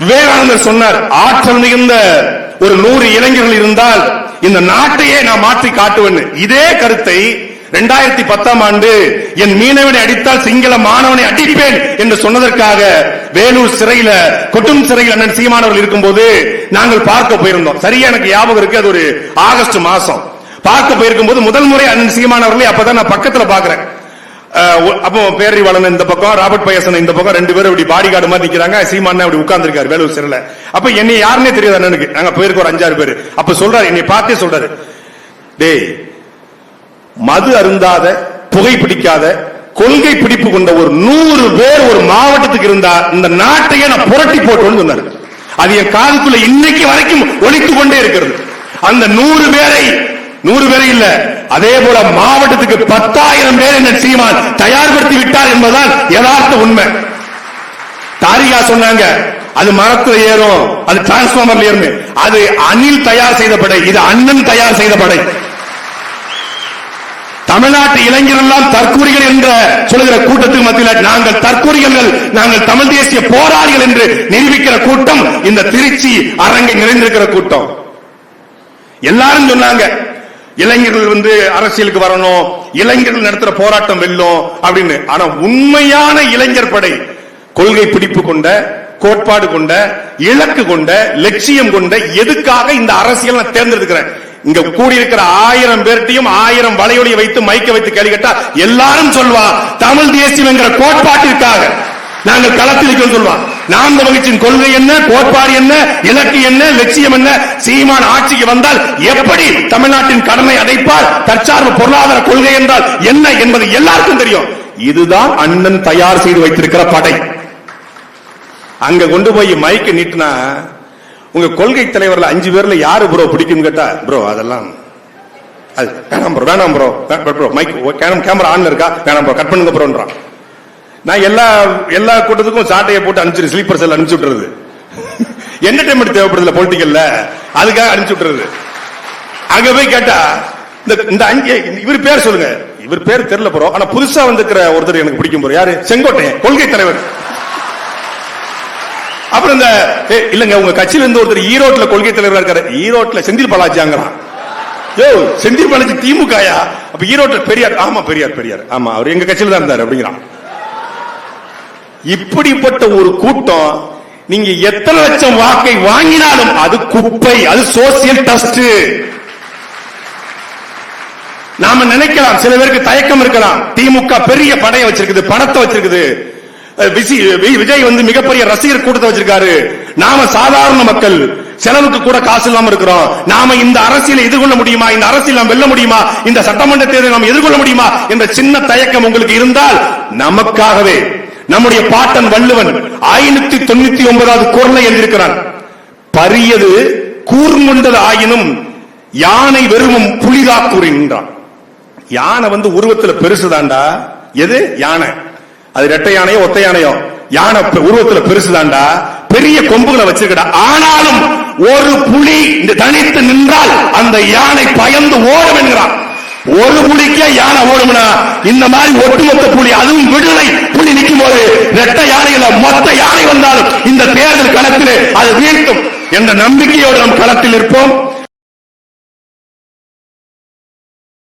விவேகானந்தர் சொன்னார் ஆற்றல் மிகுந்த ஒரு நூறு இளைஞர்கள் இருந்தால் இந்த நாட்டையே நான் மாற்றி காட்டுவேன் இதே கருத்தை இரண்டாயிரத்தி பத்தாம் ஆண்டு என் மீனவனை அடித்தால் சிங்கள மாணவனை அடிப்பேன் என்று சொன்னதற்காக வேலூர் சிறையில கொட்டும் சிறையில் அண்ணன் சீமானவர்கள் இருக்கும்போது நாங்கள் பார்க்க போயிருந்தோம். சரியா எனக்கு ஞாபகம் இருக்கு அது ஒரு ஆகஸ்ட் மாசம். பார்க்க போயிருக்கும் போது முதல் முறை அண்ணன் சீமானவர்களை அப்பதான் நான் பக்கத்துல பாக்குறேன் அப்போ பேரறிவாளன் இந்த பக்கம் ராபர்ட் பயசன் இந்த பக்கம் ரெண்டு பேரும் இப்படி பாடி கார்டு மாதிரி நிக்கிறாங்க. சீமான் அப்படி உட்கார்ந்துருக்காரு வேலூர் சிறல அப்ப என்னை யாருன்னே தெரியாது அண்ணனுக்கு. நாங்க போயிருக்கோம் ஒரு அஞ்சாறு பேர். அப்ப சொல்றாரு என்னை பார்த்தே சொல்றாரு. டேய் மது அருந்தாத புகை பிடிக்காத கொள்கை பிடிப்பு கொண்ட ஒரு நூறு பேர் ஒரு மாவட்டத்துக்கு இருந்தா இந்த நாட்டையே நான் புரட்டி போட்டோம்னு சொன்னாரு. அது என் காதுக்குள்ள இன்னைக்கு வரைக்கும் ஒழித்து கொண்டே இருக்கிறது. அந்த நூறு பேரை நூறு பேரை இல்ல அதே போல மாவட்டத்துக்கு பத்தாயிரம் பேர் என்ன சீமான் தயார்படுத்தி விட்டார் என்பதுதான் யதார்த்த உண்மை. தாரிகா சொன்னாங்க அது மரத்துல ஏறும் அது டிரான்ஸ்பார்மர்ல ஏறும். அது அணில் தயார் செய்த படை இது அண்ணன் தயார் செய்த படை. தமிழ்நாட்டு இளைஞரெல்லாம் தற்கூரிகள் என்ற சொல்லுகிற கூட்டத்துக்கு மத்தியில் நாங்கள் தற்கூரிகள் நாங்கள் தமிழ் தேசிய போராளிகள் என்று நிரூபிக்கிற கூட்டம் இந்த திருச்சி அரங்கை நிறைந்திருக்கிற கூட்டம். எல்லாரும் சொன்னாங்க இளைஞர்கள் வந்து அரசியலுக்கு வரணும் இளைஞர்கள் நடத்துற போராட்டம் வெல்லும் அப்படின்னு. ஆனா உண்மையான இளைஞர் படை கொள்கை பிடிப்பு கொண்ட கோட்பாடு கொண்ட இலக்கு கொண்ட லட்சியம் கொண்ட எதுக்காக இந்த அரசியல் நான் தேர்ந்தெடுக்கிறேன்? இங்க கூடியிருக்கிற ஆயிரம் பேர்ட்டையும் ஆயிரம் வலையொலியை வைத்து மைக்க வைத்து கேள்வி கேட்டா எல்லாரும் சொல்வா தமிழ் தேசியம் என்கிற கோட்பாட்டிற்காக. நாங்கள் களத்தில் சொல்வான் நாம் மகிழ்ச்சியின் கொள்கை என்ன கோட்பாடு என்ன இலக்கு என்ன லட்சியம் என்ன? சீமான் ஆட்சிக்கு வந்தால் எப்படி தமிழ்நாட்டின் கடனை அடைப்பார்? தற்சார்பு பொருளாதார கொள்கை என்றால் என்ன என்பது எல்லாருக்கும் தெரியும். இதுதான் அண்ணன் தயார் செய்து வைத்திருக்கிற படை. அங்க கொண்டு போய் மைக்க நீட்டினா உங்க கொள்கை தலைவர்ல அஞ்சு பேர்ல யாரு ப்ரோ பிடிக்கும் கேட்டா ப்ரோ அதெல்லாம் அது வேணாம் ப்ரோ வேணாம் ப்ரோ ப்ரோ மைக் கேமரா ஆன்ல இருக்கா? வேணாம் ப்ரோ கட் பண்ணுங்க ப்ரோன்றான் நான் எல்லா எல்லா கூட்டத்துக்கும் சாட்டையை போட்டு அனுப்பிச்சு ஸ்லீப்பர் செல் அனுப்பிச்சு விட்டுறது. என்டர்டைன்மெண்ட் தேவைப்படுதுல பொலிட்டிக்கல்ல அதுக்காக அனுப்பிச்சு விட்டுறது. அங்க போய் கேட்டா இந்த இந்த அஞ்சு இவர் பேர் சொல்லுங்க. இவர் பேர் தெரியல போறோம் ஆனா புதுசா வந்திருக்கிற ஒருத்தர் எனக்கு பிடிக்கும் போறோம் யாரு? செங்கோட்டையன் கொள்கை தலைவர். அப்புறம் இந்த இல்லங்க உங்க கட்சியில இருந்து ஒருத்தர் ஈரோட்ல கொள்கை தலைவரா இருக்காரு. ஈரோட்ல செந்தில் பாலாஜிங்கிறான் யோ செந்தில் பாலாஜி திமுகயா? அப்ப ஈரோட்ல பெரியார் ஆமா பெரியார் பெரியார். ஆமா அவர் எங்க கட்சியில தான் இருந்தார் அப்படிங்கிறான். இப்படிப்பட்ட ஒரு கூட்டம் நீங்க எத்தனை லட்சம் வாக்கை வாங்கினாலும் அது குப்பை அது சோசியல் டஸ்ட் நாம நினைக்கலாம் சில பேருக்கு தயக்கம் இருக்கலாம். திமுக பெரிய படையை வச்சிருக்குது பணத்தை வச்சிருக்குது. வி- விஜய் வந்து மிகப்பெரிய ரசிகர் கூட்டத்தை வச்சிருக்காரு. நாம சாதாரண மக்கள் செலவுக்கு கூட காசு இல்லாம இருக்கிறோம். நாம இந்த அரசியலை எதிர்கொள்ள முடியுமா? இந்த அரசியல் நாம் வெல்ல முடியுமா? இந்த சட்டமன்ற தேர்தலை நாம் எதிர்கொள்ள முடியுமா? என்ற சின்ன தயக்கம் உங்களுக்கு இருந்தால் நமக்காகவே நம்முடைய பாட்டன் வள்ளுவன் ஐநூத்தி தொண்ணூத்தி ஒன்பதாவது குரலை எழுதியிருக்கிறான். பரியது கூர்முண்டது ஆயினும் யானை வெறுமும் புலிதாக்குறின்றான் யானை வந்து உருவத்துல பெருசுதான்டா எது? யானை. அது ரெட்டை யானையோ ஒத்த யானையோ. யானை உருவத்துல பெருசுதான்டா பெரிய கொம்புகளை வச்சிருக்கடா. ஆனாலும் ஒரு புலி இந்த தனித்து நின்றால் அந்த யானை பயந்து ஓடும் என்கிறான். ஒரு புலிக்கே யானை ஓடும்னா இந்த மாதிரி ஒட்டுமொத்த புலி அதுவும் விடுதலை புலி நிற்கும் போது ரெட்டை யானையில மொத்த யானை வந்தாலும் இந்த தேர்தல் களத்திலே அது வீழ்த்தும் என்ற நம்பிக்கையோடு நம் களத்தில் இருப்போம்.